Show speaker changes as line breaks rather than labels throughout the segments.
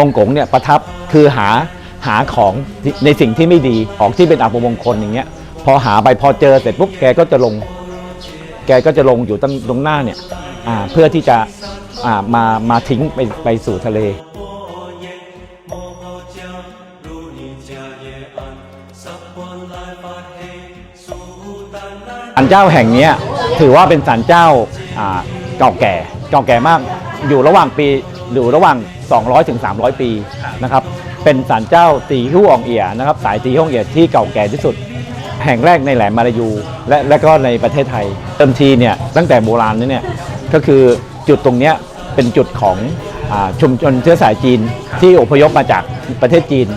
องค์กงเนี่ยประทับคือหาหาของในสิ่งที่ไม่ดีของที่เป็นอัปมงคลอย่างเงี้ย พอหาไปพอเจอเสร็จปุ๊บแกก็จะลง แกก็จะลงอยู่ตรงตรงหน้าเนี่ยเพื่อที่จะามามาทิ้งไปไปสู่ทะเล ศาลเจ้าแห่งเนี้ยถือว่าเป็นศาลเจ้าอ่าเก่าแก่เก่าแก่มาก อยู่ระหว่างปีอยู่ระหว่าง 200ถึง300 ปีนะครับเป็นศาลเจ้าตีฮู่อองเอียนะครับสายตีฮู่อองเอียที่เก่าแก่ที่สุด แห่งแรกในแหลมมาลายู และและก็ในประเทศไทยเติมทีเนี่ยตั้งแต่โบราณนี่เนี่ยก็คือจุดตรงเนี้ยเป็นจุดของอาชุมชนเชื้อสายจีนที่อพยพมาจากประเทศจีน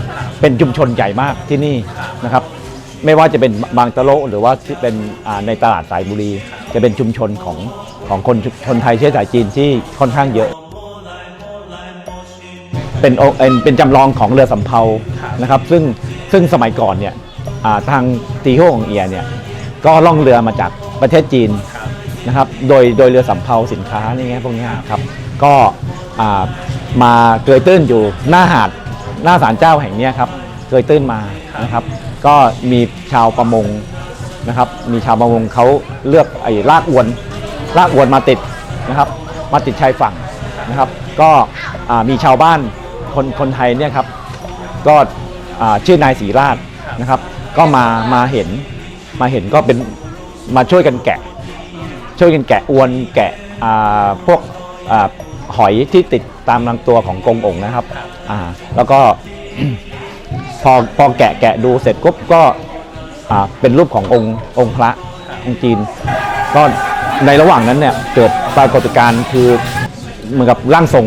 เป็นชุมชนใหญ่มากที่นี่นะครับ ไม่ว่าจะเป็นบางตะโลหรือว่าที่เป็นอ่าในตลาดสายบุรี จะเป็นชุมชนของของคนชนไทยเชื้อสายจีนที่ค่อนข้างเยอะเป็นอเป็นเป็นจำลองของเรือสำเภานะครับ ซึ่งซึ่งสมัยก่อนเนี่ยทางตีโฮของเอียเนี่ยก็ล่องเรือมาจากประเทศจีนนะครับ โดยโดยเรือสำเภาสินค้านี่ไงพวกนี้ครับ ก็มาเกยตื้นอยู่หน้าหาดหน้าศาลเจ้าแห่งเนี้ยครับ เกยตื้นมานะครับ ก็มีชาวประมง นะครับ มีชาวประมงเขาเลือกไอ้ลากอวนลากอวนมาติดนะครับ มาติดชายฝั่งนะครับ ก็มีชาวบ้านคนคนไทยเนี่ยครับ ก็ชื่อนายศรีราชนะครับ ก็มามาเห็นมาเห็นก็เป็นมาช่วยกันแกะ ช่วยกันแกะอวนแกะพวกอหอยที่ติดตามลำตัวของกงองนะครับ แล้วก็พอพอแกะแกะดูเสร็จปุ๊บก็ อ่าเป็นรูปขององค์องค์พระองค์จีนก็ในระหว่างนั้นเนี่ยเกิดปรากฏการณ์คือเหมือนกับร่างทรง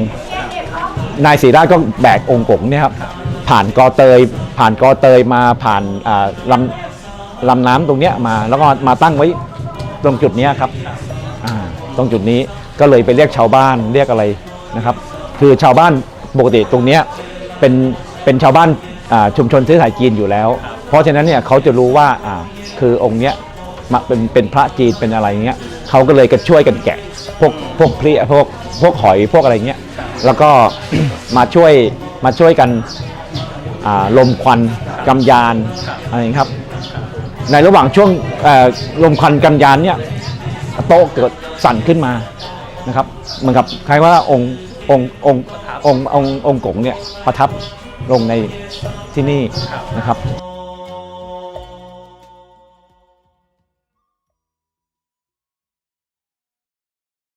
นายศรีราชก็แบกองค์กงเนี่ยครับผ่านกอเตย ผ่านกอเตยมาผ่านลำลำน้ำตรงเนี้ยมาแล้วก็มาตั้งไว้ตรงจุดนี้ครับตรงจุดนี้ก็เลยไปเรียกชาวบ้านเรียกอะไรนะครับ คือชาวบ้านปกติตรงเนี้ยเป็นเป็นชาวบ้านชุมชนเชื้อสายจีนอยู่แล้ว เพราะฉะนั้นเนี่ยเขาจะรู้ว่าอ่าคือองค์เนี้ยมาเป็นเป็นพระจีนเป็นอะไรเงี้ยเขาก็เลยก็ช่วยกันแกะพวกพวกเพลียพวกพวกหอยพวกอะไรเงี้ยแล้วก็ มาช่วยมาช่วยกันอ่าลมควันกำยานอะไรอย่างนี้ครับ ในระหว่างช่วงเอ่อลมควันกำยานเนี่ยโต๊ะเกิดสั่นขึ้นมานะครับเหมือนกับคล้ายว่าองค์องค์องค์องค์องค์องค์กงเนี่ยประทับลงในที่นี่นะครับ